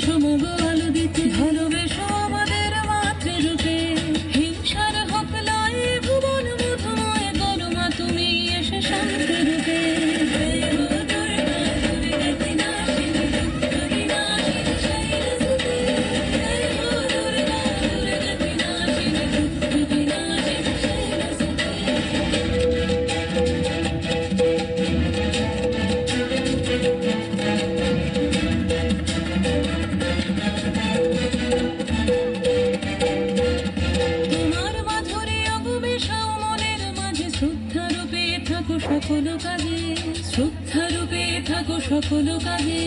সমগ আলো দিতে ভালো থাকো সকল কাজে শ্রদ্ধা রূপে থাকো সকল কাজে।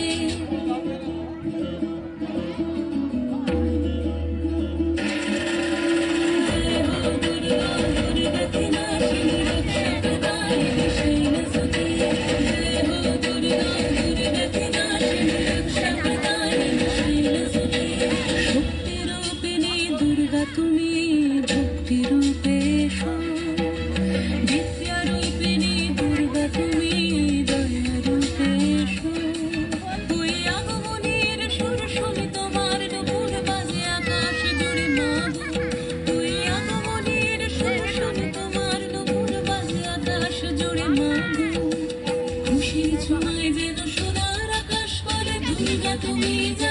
Humilla, humilla.